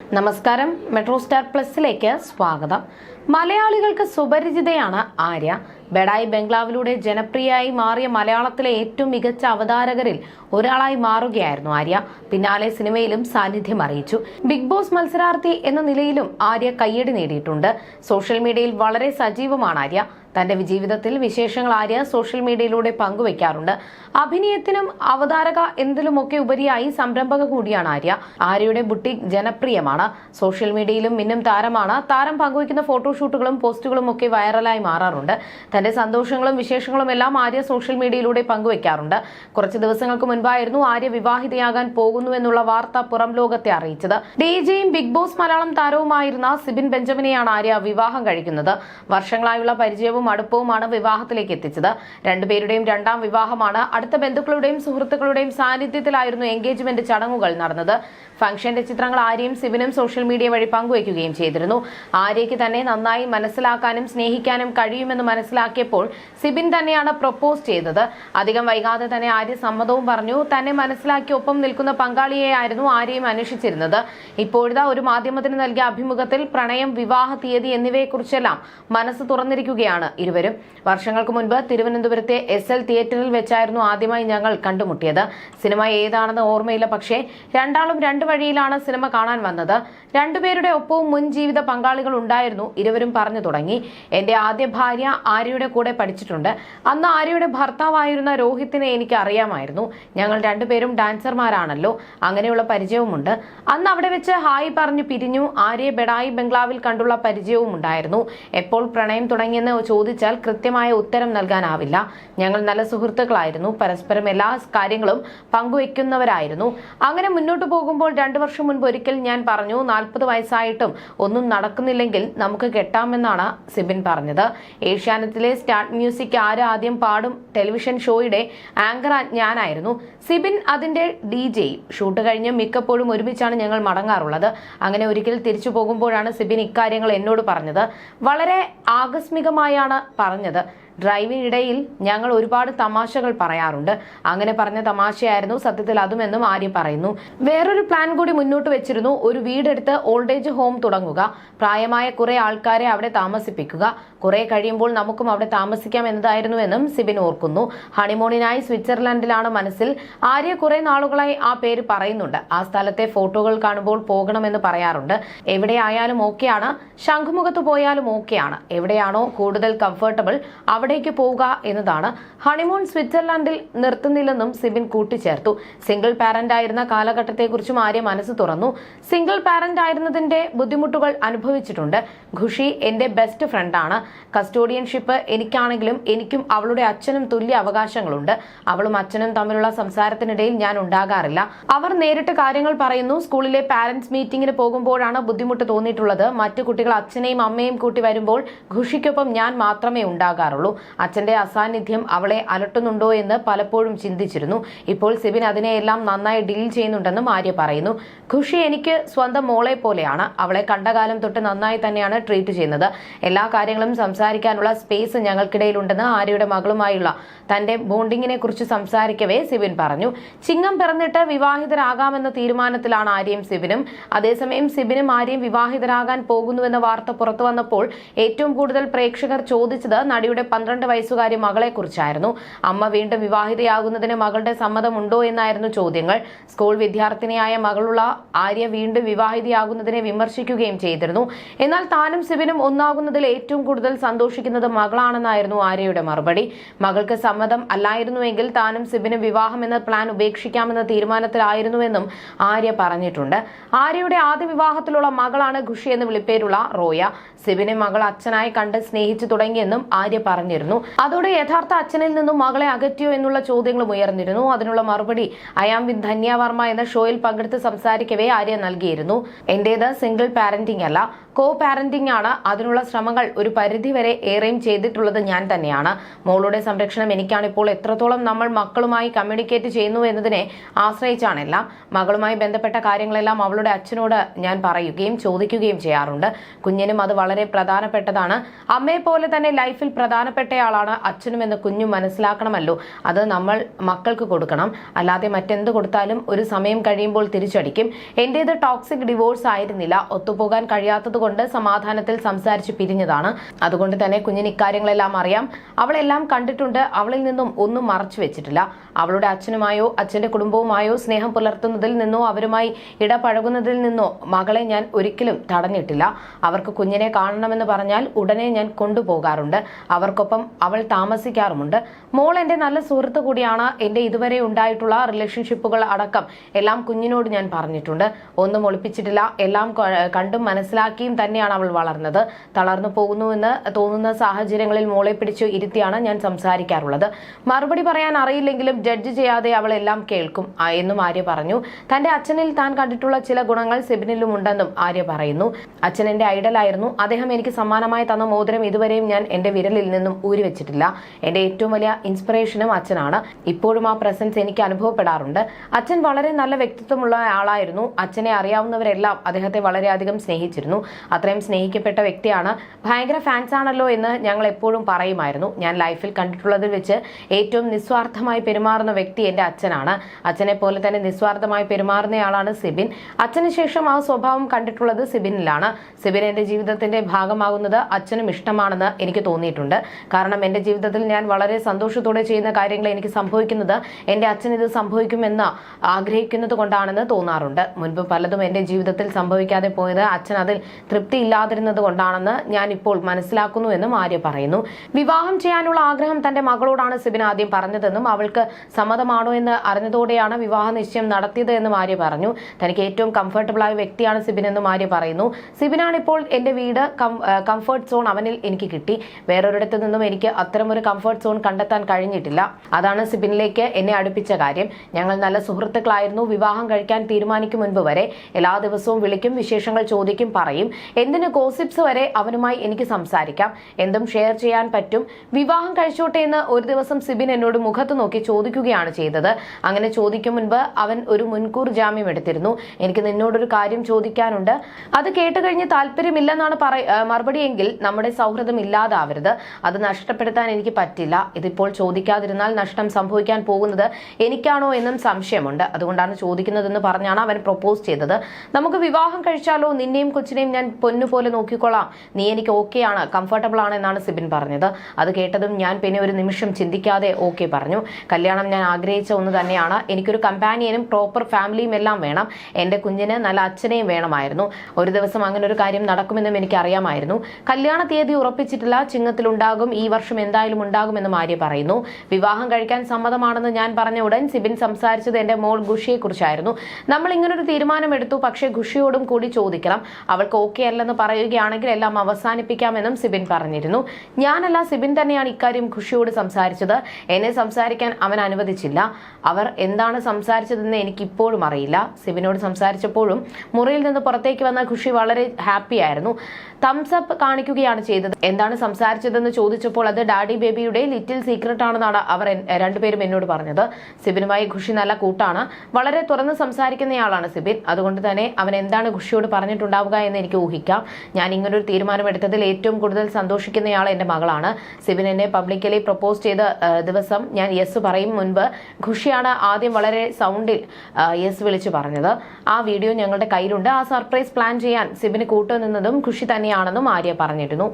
നമസ്കാരം. Metro star പ്ലസിലേക്ക് സ്വാഗതം. മലയാളികൾക്ക് സുപരിചിതയാണ് ആര്യ. ബെഡായി ബംഗ്ലാവിലൂടെ ജനപ്രിയയായി മാറിയ മലയാളത്തിലെ ഏറ്റവും മികച്ച അവതാരകരിൽ ഒരാളായി മാറുകയായിരുന്നു ആര്യ. പിന്നാലെ സിനിമയിലും സാന്നിധ്യം അറിയിച്ചു. ബിഗ് ബോസ് മത്സരാർത്ഥി എന്ന നിലയിലും ആര്യ കയ്യടി നേടിയിട്ടുണ്ട്. സോഷ്യൽ മീഡിയയിൽ വളരെ സജീവമാണ് ആര്യ. തന്റെ ജീവിതത്തിൽ വിശേഷങ്ങൾ ആര്യ സോഷ്യൽ മീഡിയയിലൂടെ പങ്കുവെക്കാറുണ്ട്. അഭിനയത്തിനും അവതാരക എന്തിലുമൊക്കെ ഉപരിയായി സംരംഭക കൂടിയാണ് ആര്യ. ആര്യയുടെ ബുട്ടിക് ജനപ്രിയമാണ്. സോഷ്യൽ മീഡിയയിലും മിന്നും താരമാണ്. താരം പങ്കുവയ്ക്കുന്ന ഫോട്ടോഷൂട്ടുകളും പോസ്റ്റുകളും ഒക്കെ വൈറലായി മാറാറുണ്ട്. തന്റെ സന്തോഷങ്ങളും വിശേഷങ്ങളും എല്ലാം ആര്യ സോഷ്യൽ മീഡിയയിലൂടെ പങ്കുവയ്ക്കാറുണ്ട് കുറച്ച് ദിവസങ്ങൾക്ക് മുൻപായിരുന്നു ആര്യ വിവാഹിതയാകാൻ പോകുന്നു എന്നുള്ള വാർത്ത പുറം ലോകത്തെ അറിയിച്ചത്. ഡിജെയും ബിഗ് ബോസ് മലയാളം താരവുമായിരുന്ന സിബിൻ ബെഞ്ചമിനെയാണ് ആര്യ വിവാഹം കഴിക്കുന്നത്. വർഷങ്ങളായുള്ള പരിചയവും അടുപ്പവുമാണ് വിവാഹത്തിലേക്ക് എത്തിച്ചത്. രണ്ടുപേരുടെയും രണ്ടാം വിവാഹമാണ് അടുത്ത ബന്ധുക്കളുടെയും സുഹൃത്തുക്കളുടെയും സാന്നിധ്യത്തിലായിരുന്നു എൻഗേജ്മെന്റ് ചടങ്ങുകൾ നടന്നത്. ഫംഗ്ഷന്റെ ചിത്രങ്ങൾ ആര്യയും സിബിനും സോഷ്യൽ മീഡിയ വഴി പങ്കുവയ്ക്കുകയും ചെയ്തിരുന്നു. ആര്യയ്ക്ക് തന്നെ നന്നായി മനസ്സിലാക്കാനും സ്നേഹിക്കാനും കഴിയുമെന്ന് മനസ്സിലാക്കിയപ്പോൾ സിബിൻ തന്നെയാണ് പ്രപ്പോസ് ചെയ്തത്. അധികം വൈകാതെ തന്നെ ആര്യ സമ്മതവും പറഞ്ഞു. തന്നെ മനസ്സിലാക്കി ഒപ്പം നിൽക്കുന്ന പങ്കാളിയെയായിരുന്നു ആര്യയും അന്വേഷിച്ചിരുന്നത്. ഇപ്പോഴത്തെ ഒരു മാധ്യമത്തിന് നൽകിയ അഭിമുഖത്തിൽ പ്രണയം വിവാഹ തീയതി എന്നിവയെക്കുറിച്ചെല്ലാം മനസ്സ് തുറന്നിരിക്കുകയാണ് ഇരുവരും. വർഷങ്ങൾക്ക് മുൻപ് തിരുവനന്തപുരത്തെ എസ് എൽ തിയേറ്ററിൽ വെച്ചായിരുന്നു ആദ്യമായി ഞങ്ങൾ കണ്ടുമുട്ടിയത്. സിനിമ ഏതാണെന്ന് ഓർമ്മയില്ല പക്ഷേ രണ്ടാളും രണ്ട് വഴിയിലാണ് സിനിമ കാണാൻ വന്നത്. രണ്ടുപേരുടെ ഒപ്പവും മുൻ ജീവിത പങ്കാളികൾ ഉണ്ടായിരുന്നു. ഇരുവരും പറഞ്ഞു തുടങ്ങി. എന്റെ ആദ്യ ഭാര്യ ആര്യയുടെ കൂടെ പഠിച്ചിട്ടുണ്ട്. അന്ന് ആര്യയുടെ ഭർത്താവായിരുന്ന രോഹിത്തിനെ എനിക്ക് അറിയാമായിരുന്നു. ഞങ്ങൾ രണ്ടുപേരും ഡാൻസർമാരാണല്ലോ. അങ്ങനെയുള്ള പരിചയവുമുണ്ട്. അന്ന് അവിടെ വെച്ച് ഹായ് പറഞ്ഞു പിരിഞ്ഞു. ആര്യ ബെഡായി ബംഗ്ലാവിൽ കണ്ടുള്ള പരിചയവും ഉണ്ടായിരുന്നു. എപ്പോൾ പ്രണയം തുടങ്ങിയെന്ന് ചോദിച്ചാൽ കൃത്യമായ ഉത്തരം നൽകാനാവില്ല. ഞങ്ങൾ നല്ല സുഹൃത്തുക്കളായിരുന്നു. പരസ്പരം എല്ലാ കാര്യങ്ങളും പങ്കുവെക്കുന്നവരായിരുന്നു അങ്ങനെ മുന്നോട്ട് പോകുമ്പോൾ രണ്ടു വർഷം മുൻപ് ഒരിക്കൽ ഞാൻ പറഞ്ഞു നാൽപ്പത് വയസ്സായിട്ടും ഒന്നും നടക്കുന്നില്ലെങ്കിൽ നമുക്ക് കെട്ടാമെന്നാണ് സിബിൻ പറഞ്ഞത്. ഏഷ്യാനെറ്റിലെ സ്റ്റാർട്ട് മ്യൂസിക് ആര് ആദ്യം പാടും ടെലിവിഷൻ ഷോയുടെ ആങ്കർ ഞാനായിരുന്നു. സിബിൻ അതിന്റെ ഡി ജെ ഷൂട്ട് കഴിഞ്ഞ് മിക്കപ്പോഴും ഒരുമിച്ചാണ് ഞങ്ങൾ മടങ്ങാറുള്ളത്. അങ്ങനെ ഒരിക്കൽ തിരിച്ചു പോകുമ്പോഴാണ് സിബിൻ ഇക്കാര്യങ്ങൾ എന്നോട് പറഞ്ഞത്. വളരെ ആകസ്മികമായാണ് പറഞ്ഞത്. ഡ്രൈവിനിടയിൽ ഞങ്ങൾ ഒരുപാട് തമാശകൾ പറയാറുണ്ട്. അങ്ങനെ പറഞ്ഞ തമാശയായിരുന്നു സത്യത്തിൽ അതുമെന്നും ആര്യ പറയുന്നു. വേറൊരു പ്ലാൻ കൂടി മുന്നോട്ട് വെച്ചിരുന്നു. ഒരു വീടെടുത്ത് ഓൾഡ് ഏജ് ഹോം തുടങ്ങുക. പ്രായമായ കുറെ ആൾക്കാരെ അവിടെ താമസിപ്പിക്കുക. കുറെ കഴിയുമ്പോൾ നമുക്കും അവിടെ താമസിക്കാം എന്നതായിരുന്നു എന്നും സിബിൻ ഓർക്കുന്നു. ഹണിമൂണിനായി സ്വിറ്റ്സർലൻഡിലാണ് മനസ്സിൽ. ആര്യ കുറെ നാളുകളായി ആ പേര് പറയുന്നുണ്ട്. ആ സ്ഥലത്തെ ഫോട്ടോകൾ കാണുമ്പോൾ പോകണമെന്ന് പറയാറുണ്ട്. എവിടെയായാലും ഓക്കെയാണ്. ശംഖുമുഖത്ത് പോയാലും ഓക്കെയാണ്. എവിടെയാണോ കൂടുതൽ കംഫർട്ടബിൾ അവിടേക്ക് പോവുക എന്നതാണ് ഹണിമൂൺ സ്വിറ്റ്സർലാൻഡിൽ നിർത്തുന്നില്ലെന്നും സിബിൻ കൂട്ടിച്ചേർത്തു. സിംഗിൾ പാരന്റ് ആയിരുന്ന കാലഘട്ടത്തെക്കുറിച്ചും ആര്യ മനസ്സ് തുറന്നു. സിംഗിൾ പാരന്റ് ആയിരുന്നതിന്റെ ബുദ്ധിമുട്ടുകൾ അനുഭവിച്ചിട്ടുണ്ട്. ഖുഷി എന്റെ ബെസ്റ്റ് ഫ്രണ്ടാണ്. കസ്റ്റോഡിയൻഷിപ്പ് എനിക്കാണെങ്കിലും എനിക്കും അവളുടെ അച്ഛനും തുല്യ അവകാശങ്ങളുണ്ട്. അവളും അച്ഛനും തമ്മിലുള്ള സംസാരത്തിനിടയിൽ ഞാൻ ഉണ്ടാകാറില്ല. അവർ നേരിട്ട് കാര്യങ്ങൾ പറയുന്നു. സ്കൂളിലെ പാരന്റ്സ് മീറ്റിംഗിന് പോകുമ്പോഴാണ് ബുദ്ധിമുട്ട് തോന്നിയിട്ടുള്ളത്. മറ്റു കുട്ടികൾ അച്ഛനെയും അമ്മയും കൂട്ടി വരുമ്പോൾ ഖുഷിക്കൊപ്പം ഞാൻ മാത്രമേ ഉണ്ടാകാറുള്ളൂ. അച്ഛന്റെ അസാന്നിധ്യം അവളെ അലട്ടുന്നുണ്ടോ എന്ന് പലപ്പോഴും ചിന്തിച്ചിരുന്നു. ഇപ്പോൾ സിബിൻ അതിനെയെല്ലാം നന്നായി ഡീൽ ചെയ്യുന്നുണ്ടെന്നും ആര്യ പറയുന്നു. ഖുഷി എനിക്ക് സ്വന്തം മോളെ പോലെയാണ്. അവളെ കണ്ട കാലം തൊട്ട് നന്നായി തന്നെയാണ് ട്രീറ്റ് ചെയ്യുന്നത്. എല്ലാ കാര്യങ്ങളും സംസാരിക്കാനുള്ള സ്പേസ് ഞങ്ങൾക്കിടയിലുണ്ടെന്ന് ആര്യയുടെ മകളുമായുള്ള തന്റെ ബോണ്ടിങ്ങിനെ കുറിച്ച് സംസാരിക്കവേ സിബിൻ പറഞ്ഞു. ചിങ്ങം പിറന്നിട്ട് വിവാഹിതരാകാമെന്ന തീരുമാനത്തിലാണ് ആര്യയും സിബിനും. അതേസമയം സിബിനും ആര്യയും വിവാഹിതരാകാൻ പോകുന്നുവെന്ന വാർത്ത പുറത്തു വന്നപ്പോൾ ഏറ്റവും കൂടുതൽ പ്രേക്ഷകർ ചോദിച്ചത് നടിയുടെ പന്ത്രണ്ട് വയസ്സുകാരി മകളെ കുറിച്ചായിരുന്നു അമ്മ വീണ്ടും വിവാഹിതയാകുന്നതിന് മകളുടെ സമ്മതമുണ്ടോ എന്നായിരുന്നു ചോദ്യങ്ങൾ. സ്കൂൾ വിദ്യാർത്ഥിനിയായ മകളുള്ള ആര്യ വീണ്ടും വിവാഹിതയാകുന്നതിനെ വിമർശിക്കുകയും ചെയ്തിരുന്നു. എന്നാൽ താനും സിബിനും ഒന്നാകുന്നതിൽ ഏറ്റവും കൂടുതൽ സന്തോഷിക്കുന്നത് മകളാണെന്നായിരുന്നു ആര്യയുടെ മറുപടി. മകൾക്ക് സമ്മതം അല്ലായിരുന്നുവെങ്കിൽ താനും സിബിനും വിവാഹം എന്ന പ്ലാൻ ഉപേക്ഷിക്കാമെന്ന തീരുമാനത്തിലായിരുന്നുവെന്നും ആര്യ പറഞ്ഞിട്ടുണ്ട്. ആര്യയുടെ ആദ്യ വിവാഹത്തിലുള്ള മകളാണ് ഖുഷി എന്ന് വിളിപ്പേരുള്ള റോയ. സിബിനെ മകൾ അച്ഛനായി കണ്ട് സ്നേഹിച്ചു തുടങ്ങിയെന്നും ആര്യ പറഞ്ഞിരുന്നു അതോടെ യഥാർത്ഥ അച്ഛനിൽ നിന്നും മകളെ അകറ്റിയോ എന്നുള്ള ചോദ്യങ്ങളും ഉയർന്നിരുന്നു. അതിനുള്ള മറുപടി അയാം വിത്ത് ധന്യ വർമ്മ എന്ന ഷോയിൽ പങ്കെടുത്ത് സംസാരിക്കവേ ആര്യ നൽകിയിരുന്നു. എന്റേത് സിംഗിൾ പാരന്റിംഗ് അല്ല. കോ പാരന്റിംഗ് ആണ്. അതിനുള്ള ശ്രമങ്ങൾ ഒരു പരിധിവരെ ഏറെയും ചെയ്തിട്ടുള്ളത് ഞാൻ തന്നെയാണ്. മോളുടെ സംരക്ഷണം എനിക്കാണ് ഇപ്പോൾ എത്രത്തോളം നമ്മൾ മക്കളുമായി കമ്മ്യൂണിക്കേറ്റ് ചെയ്യുന്നു എന്നതിനെ ആശ്രയിച്ചാണ് എല്ലാം. മകളുമായി ബന്ധപ്പെട്ട കാര്യങ്ങളെല്ലാം അവളുടെ അച്ഛനോട് ഞാൻ പറയുകയും ചോദിക്കുകയും ചെയ്യാറുണ്ട്. കുഞ്ഞിനും അത് വളരെ പ്രധാനപ്പെട്ടതാണ്. അമ്മയെ പോലെ തന്നെ ലൈഫിൽ പ്രധാനപ്പെട്ടയാളാണ് അച്ഛനും എന്ന് കുഞ്ഞും മനസ്സിലാക്കണമല്ലോ. അത് നമ്മൾ മക്കൾക്ക് കൊടുക്കണം. അല്ലാതെ മറ്റെന്ത് കൊടുത്താലും ഒരു സമയം കഴിയുമ്പോൾ തിരിച്ചടിക്കും. എന്റേത് ടോക്സിക് ഡിവോഴ്സ് ആയിരുന്നില്ല. ഒത്തുപോകാൻ കഴിയാത്തത് കൊണ്ട് സമാധാനത്തിൽ സംസാരിച്ച് പിരിഞ്ഞതാണ്. അതുകൊണ്ട് തന്നെ കുഞ്ഞിന് ഇക്കാര്യങ്ങളെല്ലാം അറിയാം. അവളെല്ലാം കണ്ടിട്ടുണ്ട്. അവളിൽ നിന്നും ഒന്നും മറച്ചു വെച്ചിട്ടില്ല. അവളുടെ അച്ഛനുമായോ അച്ഛന്റെ കുടുംബവുമായോ സ്നേഹം പുലർത്തുന്നതിൽ നിന്നോ അവരുമായി ഇടപഴകുന്നതിൽ നിന്നോ മകളെ ഞാൻ ഒരിക്കലും തടഞ്ഞിട്ടില്ല. അവർക്ക് കുഞ്ഞിനെ കാണണമെന്ന് പറഞ്ഞാൽ ഉടനെ ഞാൻ കൊണ്ടുപോകാറുണ്ട്. അവർക്കൊപ്പം അവൾ താമസിക്കാറുമുണ്ട്. മോൾ എന്റെ നല്ല സുഹൃത്ത് കൂടിയാണ്. എന്റെ ഇതുവരെ ഉണ്ടായിട്ടുള്ള റിലേഷൻഷിപ്പുകൾ അടക്കം എല്ലാം കുഞ്ഞിനോട് ഞാൻ പറഞ്ഞിട്ടുണ്ട്. ഒന്നും ഒളിപ്പിച്ചിട്ടില്ല. എല്ലാം കണ്ടും മനസ്സിലാക്കിയും തന്നെയാണ് അവൾ വളർന്നത്. തളർന്നു പോകുന്നുവെന്ന് തോന്നുന്ന സാഹചര്യങ്ങളിൽ മോളെ പിടിച്ചു ഇരുത്തിയാണ് ഞാൻ സംസാരിക്കാറുള്ളത്. മറുപടി പറയാൻ അറിയില്ലെങ്കിലും ജഡ്ജ് ചെയ്യാതെ അവൾ എല്ലാം കേൾക്കും എന്നും ആര്യ പറഞ്ഞു. തന്റെ അച്ഛനിൽ താൻ കണ്ടിട്ടുള്ള ചില ഗുണങ്ങൾ സെബിനിലും ഉണ്ടെന്നും ആര്യ പറയുന്നു. അച്ഛൻ എന്റെ ഐഡലായിരുന്നു അദ്ദേഹം എനിക്ക് സമ്മാനമായി തന്ന മോതിരം ഇതുവരെയും ഞാൻ എന്റെ വിരലിൽ നിന്നും ഊരിവെച്ചിട്ടില്ല. എന്റെ ഏറ്റവും വലിയ ഇൻസ്പിറേഷനും അച്ഛനാണ്. ഇപ്പോഴും ആ പ്രസൻസ് എനിക്ക് അനുഭവപ്പെടാറുണ്ട്. അച്ഛൻ വളരെ നല്ല വ്യക്തിത്വമുള്ള ആളായിരുന്നു. അച്ഛനെ അറിയാവുന്നവരെല്ലാം അദ്ദേഹത്തെ വളരെയധികം സ്നേഹിച്ചിരുന്നു. അത്രയും സ്നേഹിക്കപ്പെട്ട വ്യക്തിയാണ്. ഭയങ്കര ഫാൻസ് ആണല്ലോ എന്ന് ഞങ്ങൾ എപ്പോഴും പറയുമായിരുന്നു. ഞാൻ ലൈഫിൽ കണ്ടിട്ടുള്ളതിൽ വെച്ച് ഏറ്റവും നിസ്വാർത്ഥമായി പെരുമാറുന്ന വ്യക്തി എന്റെ അച്ഛനാണ്. അച്ഛനെ പോലെ തന്നെ നിസ്വാർത്ഥമായി പെരുമാറുന്നയാളാണ് സിബിൻ. അച്ഛന് ശേഷം ആ സ്വഭാവം കണ്ടിട്ടുള്ളത് സിബിനിലാണ്. സിബിൻ എന്റെ ജീവിതത്തിന്റെ ഭാഗമാകുന്നത് അച്ഛനും ഇഷ്ടമാണെന്ന് എനിക്ക് തോന്നിയിട്ടുണ്ട്. കാരണം എന്റെ ജീവിതത്തിൽ ഞാൻ വളരെ സന്തോഷത്തോടെ ചെയ്യുന്ന കാര്യങ്ങൾ എനിക്ക് സംഭവിക്കുന്നത് എന്റെ അച്ഛൻ ഇത് സംഭവിക്കുമെന്ന് ആഗ്രഹിക്കുന്നത് കൊണ്ടാണെന്ന് തോന്നാറുണ്ട്. മുൻപ് പലതും എന്റെ ജീവിതത്തിൽ സംഭവിക്കാതെ പോയത് അച്ഛൻ അതിൽ തൃപ്തിയില്ലാതിരുന്നത് കൊണ്ടാണെന്ന് ഞാൻ ഇപ്പോൾ മനസ്സിലാക്കുന്നു എന്നും ആര്യ പറയുന്നു. വിവാഹം ചെയ്യാനുള്ള ആഗ്രഹം തന്റെ മകളോടാണ് സിബിൻ ആദ്യം പറഞ്ഞതെന്നും അവൾക്ക് സമ്മതമാണോ എന്ന് അറിഞ്ഞതോടെയാണ് വിവാഹ നിശ്ചയം നടത്തിയത് എന്നും ആര്യ പറഞ്ഞു. തനിക്ക് ഏറ്റവും കംഫർട്ടബിൾ ആയ വ്യക്തിയാണ് സിബിൻ എന്നും ആര്യ പറയുന്നു. സിബിനാണ് ഇപ്പോൾ എന്റെ വീട് കംഫർട്ട് സോൺ അവനിൽ എനിക്ക് കിട്ടി. വേറൊരിടത്ത് നിന്നും എനിക്ക് അത്തരമൊരു കംഫർട്ട് സോൺ കണ്ടെത്താൻ കഴിഞ്ഞിട്ടില്ല. അതാണ് സിബിനിലേക്ക് എന്നെ അടുപ്പിച്ച കാര്യം. ഞങ്ങൾ നല്ല സുഹൃത്തുക്കളായിരുന്നു. വിവാഹം കഴിക്കാൻ തീരുമാനിക്കും മുൻപ് വരെ എല്ലാ ദിവസവും വിളിക്കും വിശേഷങ്ങൾ ചോദിക്കും പറയും. എന്തിന് ഗോസിപ്സ് വരെ അവനുമായി എനിക്ക് സംസാരിക്കാം? എന്തും ഷെയർ ചെയ്യാൻ പറ്റും. വിവാഹം കഴിച്ചോട്ടെ എന്ന് ഒരു ദിവസം സിബിൻ എന്നോട് മുഖത്ത് നോക്കി ചോദിക്കുകയാണ് ചെയ്തത്. അങ്ങനെ ചോദിക്കും മുൻപ് അവൻ ഒരു മുൻകൂർ ജാമ്യം എടുത്തിരുന്നു. എനിക്ക് നിന്നോടൊരു കാര്യം ചോദിക്കാനുണ്ട്. അത് കേട്ട് കഴിഞ്ഞ് താല്പര്യമില്ലെന്നാണ് പറ- മറുപടിയെങ്കിൽ നമ്മുടെ സൗഹൃദം ഇല്ലാതാവരുത്. അത് നഷ്ടപ്പെടുത്താൻ എനിക്ക് പറ്റില്ല. ഇതിപ്പോൾ ചോദിക്കാതിരുന്നാൽ നഷ്ടം സംഭവിക്കാൻ പോകുന്നത് എനിക്കാണോ എന്നും സംശയമുണ്ട്. അതുകൊണ്ടാണ് ചോദിക്കുന്നതെന്ന് പറഞ്ഞാണ് അവൻ പ്രൊപ്പോസ് ചെയ്തത്. നമുക്ക് വിവാഹം കഴിച്ചാലോ? നിന്നെയും കൊച്ചിനെയും ഞാൻ പൊന്നുപോലെ നോക്കിക്കൊള്ളാം. നീ എനിക്ക് ഓക്കെ ആണ് കംഫർട്ടബിൾ ആണ് എന്നാണ് സിബിൻ പറഞ്ഞത്. അത് കേട്ടതും ഞാൻ പിന്നെ ഒരു നിമിഷം ചിന്തിക്കാതെ ഓക്കെ പറഞ്ഞു. കല്യാണം ഞാൻ ആഗ്രഹിച്ച ഒന്ന് തന്നെയാണ്. എനിക്കൊരു കമ്പാനിയനും പ്രോപ്പർ ഫാമിലിയും എല്ലാം വേണം. എന്റെ കുഞ്ഞിന് നല്ല അച്ഛനെയും വേണമായിരുന്നു. ഒരു ദിവസം അങ്ങനെ ഒരു കാര്യം നടക്കുമെന്നും എനിക്ക് അറിയാമായിരുന്നു കല്യാണ തീയതി ഉറപ്പിച്ചിട്ടില്ല. ചിങ്ങത്തിലുണ്ടാകും. ഈ വർഷം എന്തായാലും ഉണ്ടാകുമെന്നും ആര്യ പറയുന്നു. വിവാഹം കഴിക്കാൻ സമ്മതമാണെന്ന് ഞാൻ പറഞ്ഞ ഉടൻ സിബിൻ സംസാരിച്ചത് എന്റെ മോൾ ഗുഷിയെക്കുറിച്ചായിരുന്നു നമ്മൾ ഇങ്ങനൊരു തീരുമാനം എടുത്തു പക്ഷേ ഖുഷിയോടും കൂടി ചോദിക്കണം. അവൾക്ക് ഓക്കെ അല്ലെന്ന് പറയുകയാണെങ്കിൽ എല്ലാം അവസാനിപ്പിക്കാമെന്നും സിബിൻ പറഞ്ഞിരുന്നു. ഞാനല്ല സിബിൻ തന്നെയാണ് ഇക്കാര്യം ഖുഷിയോട് സംസാരിച്ചത്. എന്നെ സംസാരിക്കാൻ അവൻ അനുവദിച്ചില്ല. അവർ എന്താണ് സംസാരിച്ചതെന്ന് എനിക്കിപ്പോഴും അറിയില്ല. സിബിനോട് സംസാരിച്ചപ്പോഴും മുറിയിൽ നിന്ന് പുറത്തേക്ക് വന്ന ഖുഷി വളരെ ഹാപ്പിയായിരുന്നു തംസപ്പ് കാണിക്കുകയാണ് ചെയ്തത്. എന്താണ് സംസാരിച്ചതെന്ന് ചോദിച്ചപ്പോൾ അത് ഡാഡി ബേബിയുടെ ലിറ്റിൽ സീക്രട്ട് ആണെന്നാണ് അവർ രണ്ടുപേരും എന്നോട് പറഞ്ഞത്. സിബിനുമായി ഖുഷി നല്ല കൂട്ടാണ്. വളരെ തുറന്ന് സംസാരിക്കുന്നയാളാണ് സിബിൻ. അതുകൊണ്ട് തന്നെ അവൻ എന്താണ് ഖുഷിയോട് പറഞ്ഞിട്ടുണ്ടാവുക എന്ന് എനിക്ക് ഊഹിക്കാം. ഞാൻ ഇങ്ങനൊരു തീരുമാനമെടുത്തതിൽ ഏറ്റവും കൂടുതൽ സന്തോഷിക്കുന്നയാൾ എന്റെ മകളാണ്. സിബിൻ എന്നെ പബ്ലിക്കലി പ്രപ്പോസ് ചെയ്ത ദിവസം ഞാൻ യെസ് പറയും മുൻപ്. ഖുഷിയാണ് ആദ്യം വളരെ സൗണ്ടിൽ യെസ് വിളിച്ചു പറഞ്ഞത്. ആ വീഡിയോ ഞങ്ങളുടെ കയ്യിലുണ്ട്. ആ സർപ്രൈസ് പ്ലാൻ ചെയ്യാൻ സിബിന് കൂട്ടുനിന്നതും ഖുഷി തന്നെയാണെന്നും ആര്യ പറഞ്ഞിരുന്നു.